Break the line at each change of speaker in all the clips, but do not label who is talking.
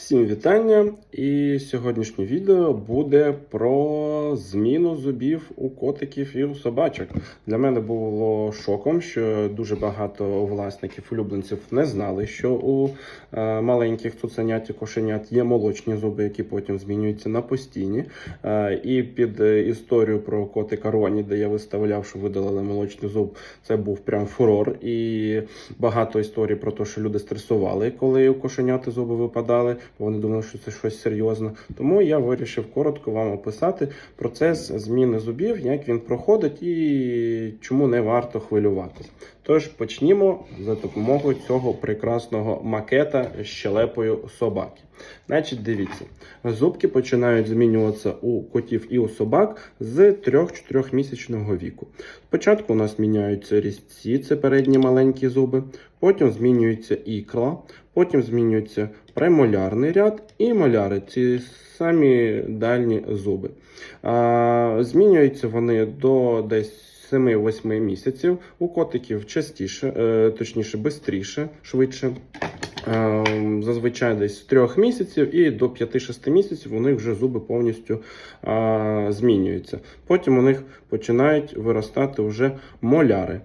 Всім вітання! І сьогоднішнє відео буде про зміну зубів у котиків і у собачок. Для мене було шоком, що дуже багато власників улюбленців не знали, що у е, маленьких цуценят і кошенят є молочні зуби, які потім змінюються на постійні. Е, і під історію про котика Роні, де я виставляв, що видалили молочний зуб, це був прям фурор. І багато історій про те, що люди стресували, коли у кошеняти зуби випадали, бо вони думали, що це щось серйозне. Тому я вирішив коротко вам описати процес зміни зубів, як він проходить і чому не варто хвилюватися. Тож почнімо за допомогою цього прекрасного макета з щелепою собаки. Значить, дивіться, зубки починають змінюватися у котів і у собак з 3-4 місячного віку. Спочатку у нас міняються різці, це передні маленькі зуби, потім змінюється ікла, потім змінюється премолярний ряд і моляри, ці самі дальні зуби. А, змінюються вони до десь 7-8 місяців. У котиків частіше, е, точніше, швидше, швидше. Е, Зазвичай десь з 3 місяців і до 5-6 місяців у них вже зуби повністю а, змінюються. Потім у них починають виростати вже моляри.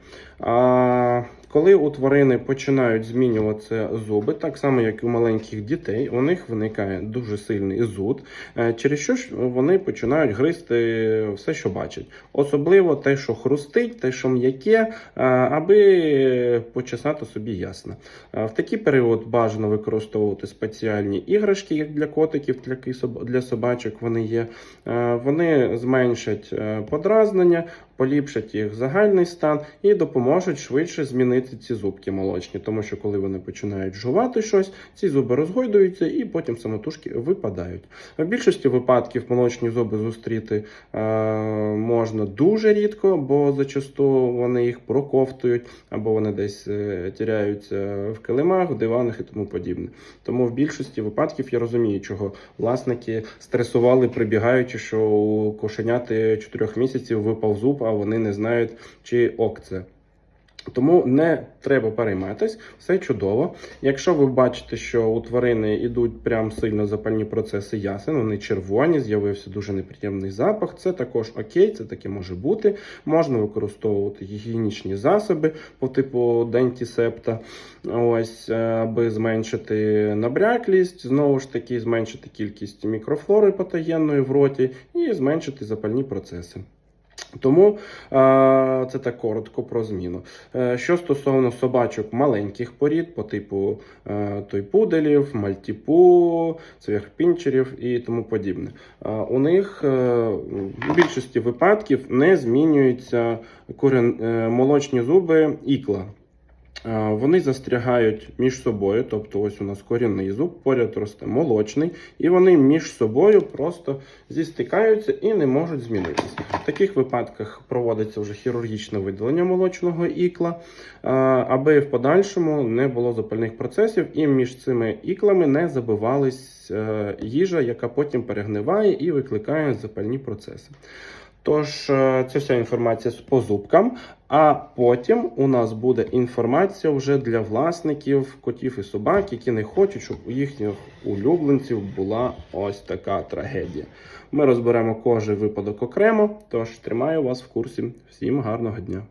Коли у тварини починають змінюватися зуби, так само як і у маленьких дітей, у них виникає дуже сильний зуд, е, через що ж вони починають гризти все, що бачать. Особливо те, що хрустить, те, що м'яке, е, аби почесати собі ясно. Е, В такий період бажано використовувати спеціальні іграшки, як для котиків, для собачок вони є. Вони зменшать подразнення, поліпшать їх загальний стан і допоможуть швидше змінити ці зубки молочні, тому що коли вони починають жувати щось, ці зуби розгойдуються і потім самотужки випадають. В більшості випадків молочні зуби зустріти е, можна дуже рідко, бо зачасту вони їх проковтують або вони десь е, тіряються в килимах, в диванах і тому подібне. Тому в більшості випадків я розумію, чого власники стресували, прибігаючи, що у кошеняти 4 місяців випав зуб, а вони не знають, чи ок це. Тому не треба перейматись, все чудово. Якщо ви бачите, що у тварини йдуть прям сильно запальні процеси ясен, вони червоні, з'явився дуже неприємний запах. Це також окей, це таке може бути. Можна використовувати гігієнічні засоби по типу дентісепта, ось е, аби зменшити набряклість, знову ж таки, зменшити кількість мікрофлори патогенної в роті і зменшити запальні процеси. Тому це так коротко про зміну. Е, що стосовно собачок маленьких порід, по типу е, тойпуделів, мальтіпу, цвяхпінчерів і тому подібне, е, у них в більшості випадків не змінюються молочні зуби ікла. Вони застрягають між собою, тобто ось у нас корінний зуб, поряд росте молочний, і вони між собою просто зістикаються і не можуть змінитися. В таких випадках проводиться вже хірургічне видалення молочного ікла, аби в подальшому не було запальних процесів, і між цими іклами не забивалась е, їжа, яка потім перегниває і викликає запальні процеси. Тож, е, це вся інформація по зубкам. А потім у нас буде інформація вже для власників котів і собак, які не хочуть, щоб у їхніх улюбленців була ось така трагедія. Ми розберемо кожен випадок окремо. Тож тримаю вас в курсі. Всім гарного дня!